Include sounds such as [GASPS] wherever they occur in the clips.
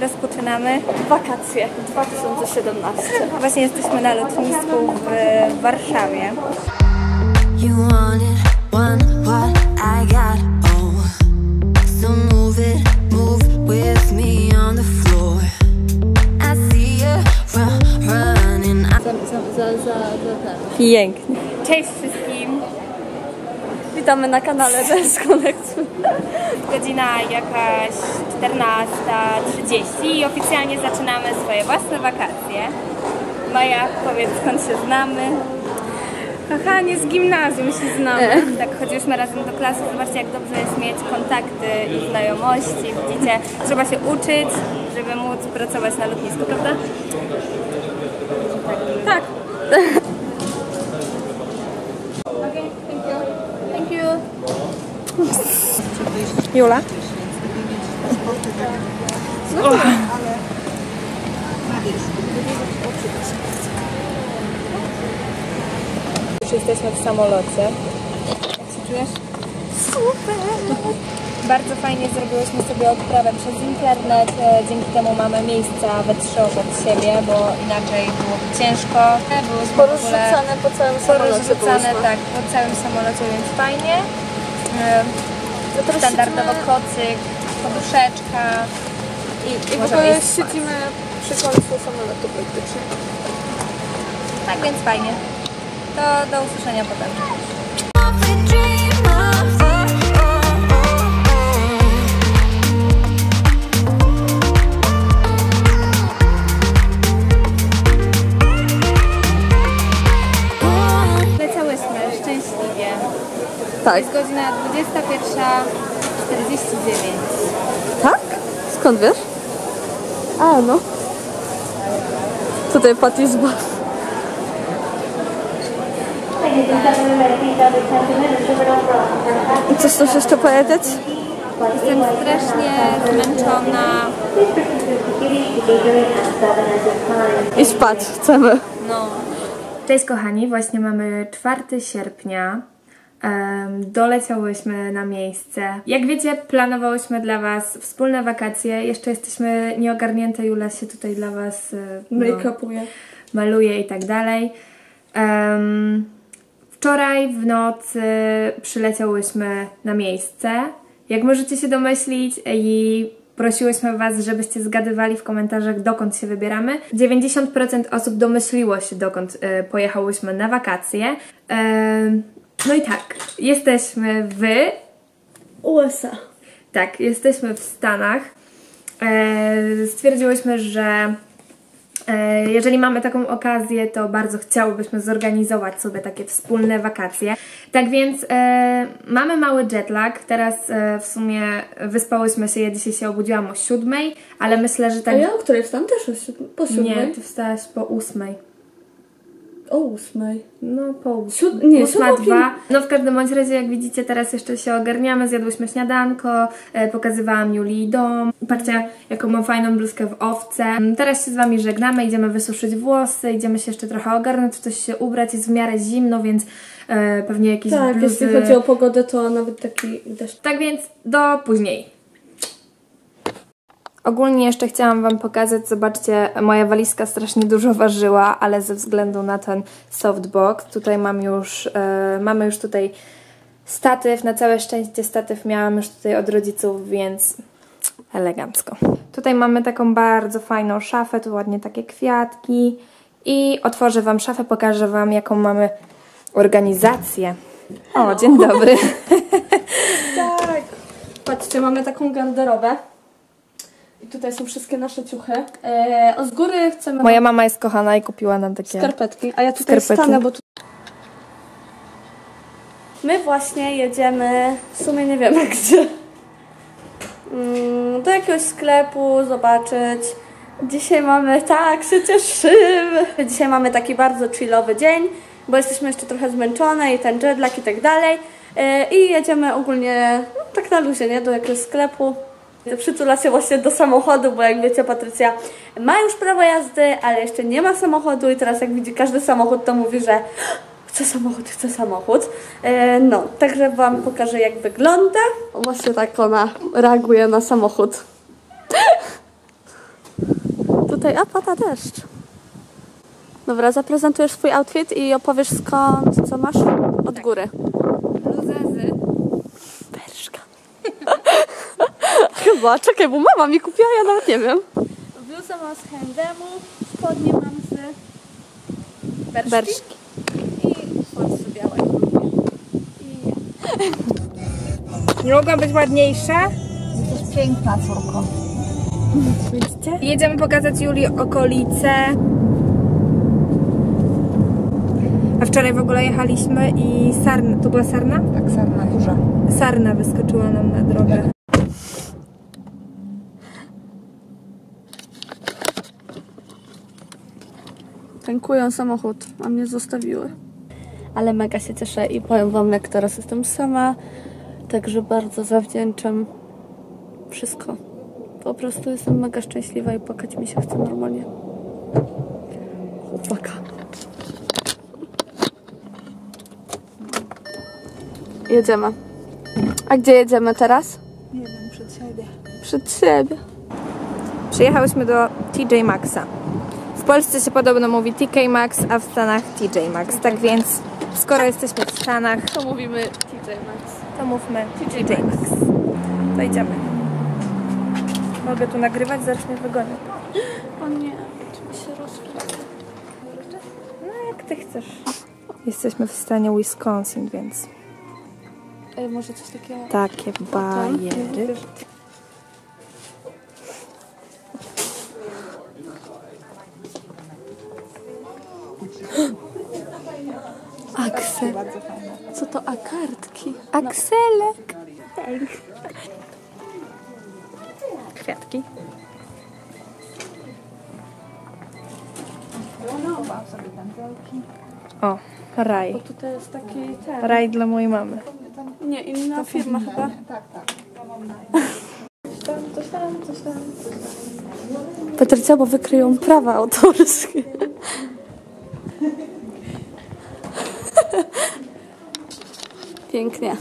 rozpoczynamy Wakacje 2017. Właśnie jesteśmy na lotnisku w Warszawie. Oh, Pięknie. Cześć wszystkim. Witamy na kanale Desconnect. Godzina jakaś 14.30 i oficjalnie zaczynamy swoje własne wakacje. Maja, powiedz skąd się znamy. Kochanie, z gimnazjum się znamy. Tak, chodziliśmy razem do klasy. Zobaczcie, jak dobrze jest mieć kontakty i znajomości. Widzicie, trzeba się uczyć, żeby móc pracować na lotnisku, prawda? Tak. Okay, Jula? Już jesteśmy w samolocie. Jak się czujesz? Super! Bardzo fajnie zrobiłyśmy sobie odprawę przez internet. E, Dzięki temu mamy miejsca we trzy obok siebie, bo inaczej byłoby ciężko. Byłyśmy w ogóle Porozrzucane po całym samolocie porozrzucane byłyśmy. tak, po całym samolocie, więc fajnie. Standardowo kocyk, poduszeczka. I, i w ogóle siedzimy przy końcu samolotu praktycznie. Tak więc fajnie. To do usłyszenia potem. Tak. Jest godzina 21.49. Tak? Skąd wiesz? A, no. Tutaj Bath. I coś chcesz jeszcze powiedzieć? Jestem strasznie zmęczona. I spać chcemy. No. Cześć kochani, właśnie mamy 4 sierpnia. Doleciałyśmy na miejsce. Jak wiecie, planowałyśmy dla Was wspólne wakacje. Jeszcze jesteśmy nieogarnięte. Jula się tutaj dla Was e, no, Make-upuje. maluje i tak dalej. Wczoraj w nocy przyleciałyśmy na miejsce. Jak możecie się domyślić i prosiłyśmy Was, żebyście zgadywali w komentarzach, dokąd się wybieramy. 90% osób domyśliło się, dokąd e, pojechałyśmy na wakacje. Em, no i tak, jesteśmy w USA. tak, jesteśmy w Stanach. E, stwierdziłyśmy, że e, jeżeli mamy taką okazję, to bardzo chciałybyśmy zorganizować sobie takie wspólne wakacje. Tak więc e, mamy mały jetlag. Teraz e, w sumie wyspałyśmy się, ja dzisiaj się obudziłam o siódmej, ale myślę, że tak... A ja o której wstałam też o siódmej- po Nie, siódmej. ty wstałaś po ósmej. O ósmej. No, po ósmej. Nie, Ósma, dwa. No w każdym bądź razie, jak widzicie, teraz jeszcze się ogarniamy, zjadłyśmy śniadanko, e, pokazywałam Julii dom. Patrzcie, jaką mam fajną bluzkę w owce. Mm, Teraz się z Wami żegnamy, idziemy wysuszyć włosy, idziemy się jeszcze trochę ogarnąć, w coś się ubrać, jest w miarę zimno, więc e, pewnie jakieś Tak, bluzy... jeśli chodzi o pogodę, to nawet taki deszcz. Tak więc do później. Ogólnie jeszcze chciałam Wam pokazać, zobaczcie, moja walizka strasznie dużo ważyła, ale ze względu na ten softbox, tutaj mam już, e, mamy już tutaj statyw, na całe szczęście statyw miałam już tutaj od rodziców, więc elegancko. Tutaj mamy taką bardzo fajną szafę, tu ładnie takie kwiatki i otworzę Wam szafę, pokażę Wam jaką mamy organizację. O, dzień dobry. Tak. Patrzcie, mamy taką garderobę. Tutaj są wszystkie nasze ciuchy. E, o z góry chcemy Moja mama jest kochana i kupiła nam takie... skarpetki, a ja tutaj Skarpety. stanę, bo tu... My właśnie jedziemy, w sumie nie wiemy [LAUGHS] gdzie, Mm, do jakiegoś sklepu zobaczyć. Dzisiaj mamy, tak, się cieszymy. Dzisiaj mamy taki bardzo chillowy dzień, bo jesteśmy jeszcze trochę zmęczone i ten jetlag i tak dalej. E, I jedziemy ogólnie, no, tak na luzie, nie, do jakiegoś sklepu. Przytula się właśnie do samochodu, bo jak wiecie, Patrycja ma już prawo jazdy, ale jeszcze nie ma samochodu i teraz jak widzi każdy samochód, to mówi, że [GASPS] chcę samochód, chcę samochód. E, no, także Wam pokażę jak wygląda. Właśnie tak ona reaguje na samochód. [LAUGHS] tutaj, a pada deszcz. Dobra, zaprezentujesz swój outfit i opowiesz skąd, co masz od góry. Bluzę z... Berszka. Chyba, czekaj, bo mama mi kupiła, ja nawet nie wiem. Bluzę mam z H&M, spodnie mam z... Berszki. Berszki. I szorcy białe. Nie mogła być ładniejsza? Jesteś piękna, córko. Widzicie? Jedziemy pokazać Julii okolice. A wczoraj w ogóle jechaliśmy i sarna, to była sarna? Tak sarna duża. Sarna wyskoczyła nam na drogę. Tankują samochód, a mnie zostawiły. Ale mega się cieszę i powiem wam, jak teraz jestem sama, także bardzo zawdzięczam wszystko. Po prostu jestem mega szczęśliwa i płakać mi się chce normalnie. Chłopaka. Jedziemy. A gdzie jedziemy teraz? Nie wiem, przed siebie. Przed siebie. Przyjechałyśmy do TJ Maxa. W Polsce się podobno mówi TK Maxx, a w Stanach TJ Maxx. Tak więc, skoro jesteśmy w Stanach, To mówimy TJ Maxx. to mówmy TJ Maxx. To idziemy. Mogę tu nagrywać, zaraz mnie wygonią. O nie, czy mi się rozkręca? No jak ty chcesz. Jesteśmy w stanie Wisconsin, więc Ej, może coś takiego... takie bajery. Chowałam sobie pętelki. O, raj. Bo tutaj jest taki ten... Raj dla mojej mamy. Nie, inna firma chyba. Tak, tak. Patrycja, bo wykryją prawa autorskie. Pięknie.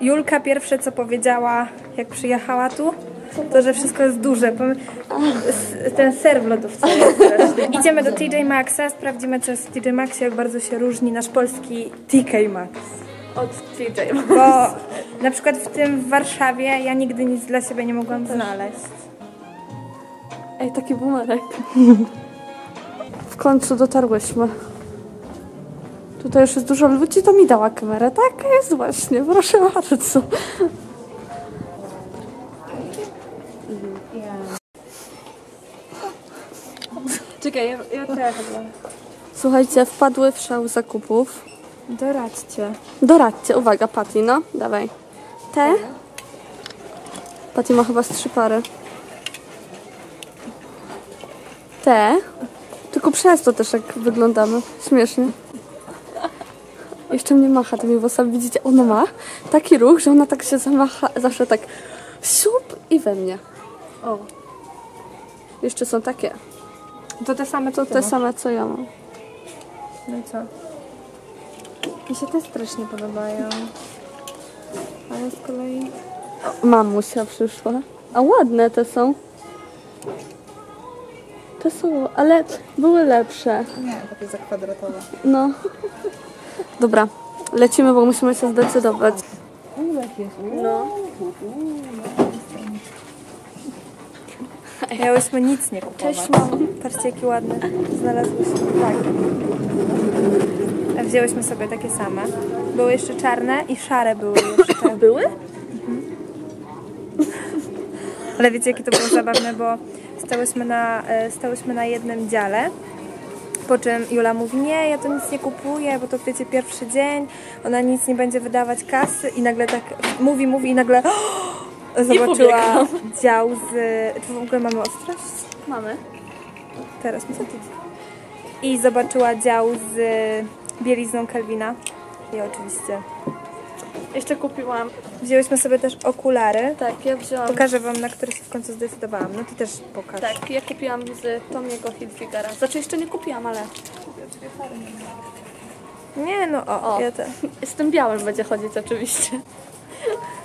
Julka pierwsze co powiedziała, jak przyjechała tu, to, że wszystko jest duże. Ten ser w lodówce jest [LAUGHS] straszny. Idziemy do TJ Maxa, sprawdzimy co jest w TJ Maxie, jak bardzo się różni nasz polski TK Maxx. Od TJ. Bo na przykład w tym w Warszawie ja nigdy nic dla siebie nie mogłam znaleźć. Ej, taki bumerek. W końcu dotarłyśmy. Tutaj już jest dużo ludzi, to mi dała kamerę. Tak jest właśnie, proszę bardzo. Czekaj, ja, ja też. Słuchajcie, wpadły w szał zakupów. Doradźcie. Doradźcie, uwaga, Patty, no, dawaj. Te? Patty ma chyba z trzy pary. Te? Tylko przez to też jak wyglądamy. Śmiesznie. Jeszcze mnie macha tymi włosami. Widzicie, ona ma taki ruch, że ona tak się zamacha, zawsze tak siup i we mnie. O. Jeszcze są takie. To te same To co te ty same, co ja mam. masz. No i co? Mi się te strasznie podobają. Ale z kolei... Mamusia przyszła. A ładne te są. Te są, ale były lepsze. Nie, takie zakwadratowe. No. Dobra, lecimy, bo musimy się zdecydować. No. Miałyśmy nic nie kupować. Cześć, mamo. Patrzcie, jaki ładny znalazłyśmy. Tak. A Wzięłyśmy sobie takie same. Były jeszcze czarne i szare były [COUGHS] jeszcze. Były? Ale wiecie, jakie to było zabawne, bo stałyśmy na, e, stałyśmy na jednym dziale. Po czym Jula mówi, nie, ja to nic nie kupuję, bo to wiecie, pierwszy dzień, ona nic nie będzie wydawać kasy i nagle tak mówi, mówi i nagle [GASPS] zobaczyła dział z... Czy w ogóle mamy ostrość? Mamy. Teraz mi I zobaczyła dział z bielizną Kelvina. I oczywiście. Jeszcze kupiłam. Wzięłyśmy sobie też okulary. Tak, ja wzięłam. Pokażę Wam, na które się w końcu zdecydowałam. No Ty też pokaż. Tak, ja kupiłam z Tomiego Hilfigera. Znaczy jeszcze nie kupiłam, ale Nie, no o, O. ja też. [LAUGHS] z tym białym będzie chodzić oczywiście.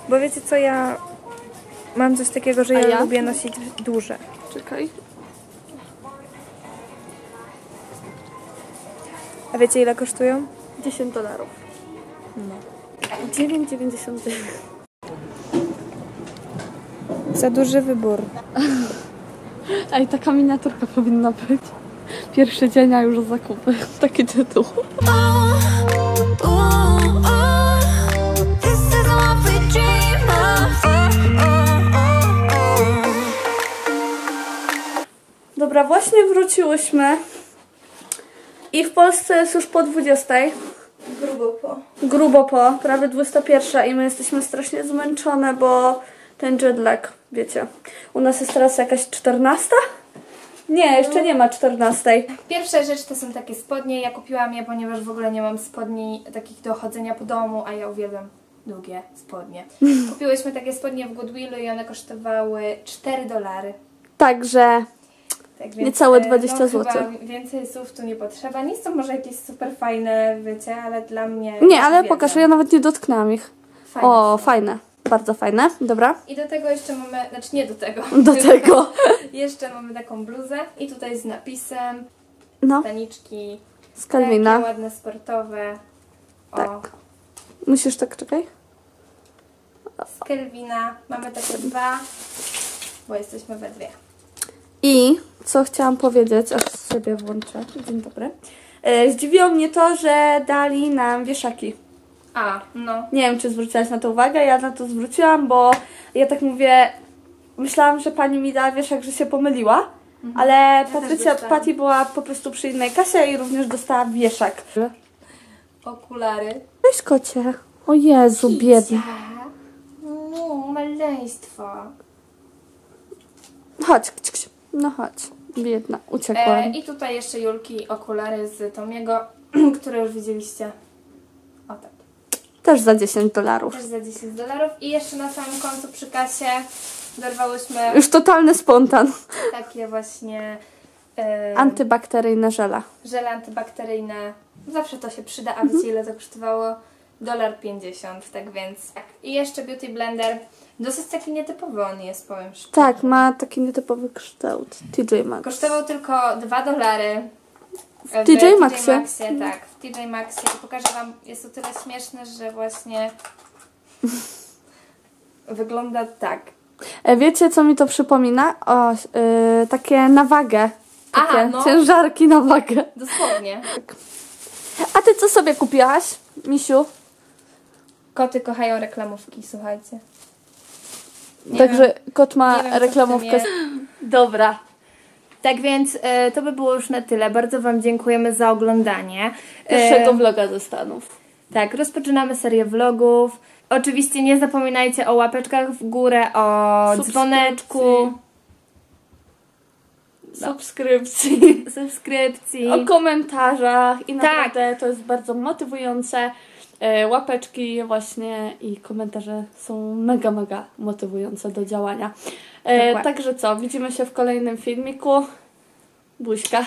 Bo wiecie co, ja Mam coś takiego, że ja, ja? lubię nosić duże. Czekaj. A wiecie ile kosztują? 10 dolarów. No. 9,99. Za duży wybór. [LAUGHS] Ej, taka miniaturka powinna być. Pierwszy dzień, a już zakupy. [LAUGHS] Taki tytuł. Dobra, właśnie wróciłyśmy. I w Polsce jest już po 20. Grubo po. Grubo po, prawie 21 i my jesteśmy strasznie zmęczone, bo ten jetlag, wiecie. U nas jest teraz jakaś 14? Nie, jeszcze nie ma 14. Pierwsza rzecz to są takie spodnie. Ja kupiłam je, ponieważ w ogóle nie mam spodni takich do chodzenia po domu, a ja uwielbiam długie spodnie. [LAUGHS] Kupiłyśmy takie spodnie w Goodwillu i one kosztowały 4 dolary. Także Tak Niecałe e, 20 no, zł. chyba Więcej słów tu nie potrzeba. Nie są może jakieś super fajne, wiecie, ale dla mnie. nie, ale uwielbiam. pokaż, ja nawet nie dotknęłam ich. Fajne O, są. fajne. Bardzo fajne. Dobra. I do tego jeszcze mamy, znaczy nie do tego. [LAUGHS] Do tego. [LAUGHS] jeszcze mamy taką bluzę i tutaj z napisem, No, staniczki, z takie Calvina. ładne, sportowe. O, Tak. Musisz tak, czekaj. z Kelvina. Mamy takie dwa, bo jesteśmy we dwie. I co chciałam powiedzieć, aż sobie włączę. Dzień dobry. E, zdziwiło mnie to, że dali nam wieszaki. A, no. Nie wiem, czy zwróciłaś na to uwagę, ja na to zwróciłam, bo ja tak mówię, myślałam, że pani mi dała wieszak, że się pomyliła, ale Patrycja, dostałam. Pati była po prostu przy innej kasie i również dostała wieszak. Okulary. Cześć kocie. O Jezu, biedny. No, maleństwo. Chodź, kć, kć. No chodź. Biedna, uciekła. E, I tutaj jeszcze Julki okulary z Tomiego, [CLEARS THROAT] które już widzieliście. O tak. Też za 10 dolarów. Też za 10 dolarów. I jeszcze na samym końcu przy kasie dorwałyśmy Już totalny spontan. takie właśnie e, Antybakteryjne żele. żele antybakteryjne. Zawsze to się przyda, a wiecie ile to kosztowało? Dolar 50, tak więc. Tak. I jeszcze Beauty Blender. Dosyć taki nietypowy on jest, powiem szczerze. Tak, ma taki nietypowy kształt. TJ Maxx. Kosztował tylko 2 dolary. W TJ Maxxie. Maxxie, tak, w TJ Maxxie. I pokażę Wam, jest to tyle śmieszne, że właśnie [LAUGHS] wygląda tak. E, Wiecie, co mi to przypomina? O, y, takie na wagę. Takie Aha, no. ciężarki na wagę. Dosłownie. A ty co sobie kupiłaś, Misiu? Koty kochają reklamówki, słuchajcie. Nie Także kot ma wiem, reklamówkę. Dobra. Tak więc e, to by było już na tyle. Bardzo Wam dziękujemy za oglądanie. Pierwszego E, vloga ze Stanów. Tak, rozpoczynamy serię vlogów. Oczywiście nie zapominajcie o łapeczkach w górę, o dzwoneczku, Subskrypcji. subskrypcji. O komentarzach. I Tak. naprawdę to jest bardzo motywujące. E, Łapeczki właśnie i komentarze są mega, mega motywujące do działania. E, Dokładnie. także co, widzimy się w kolejnym filmiku. Buźka.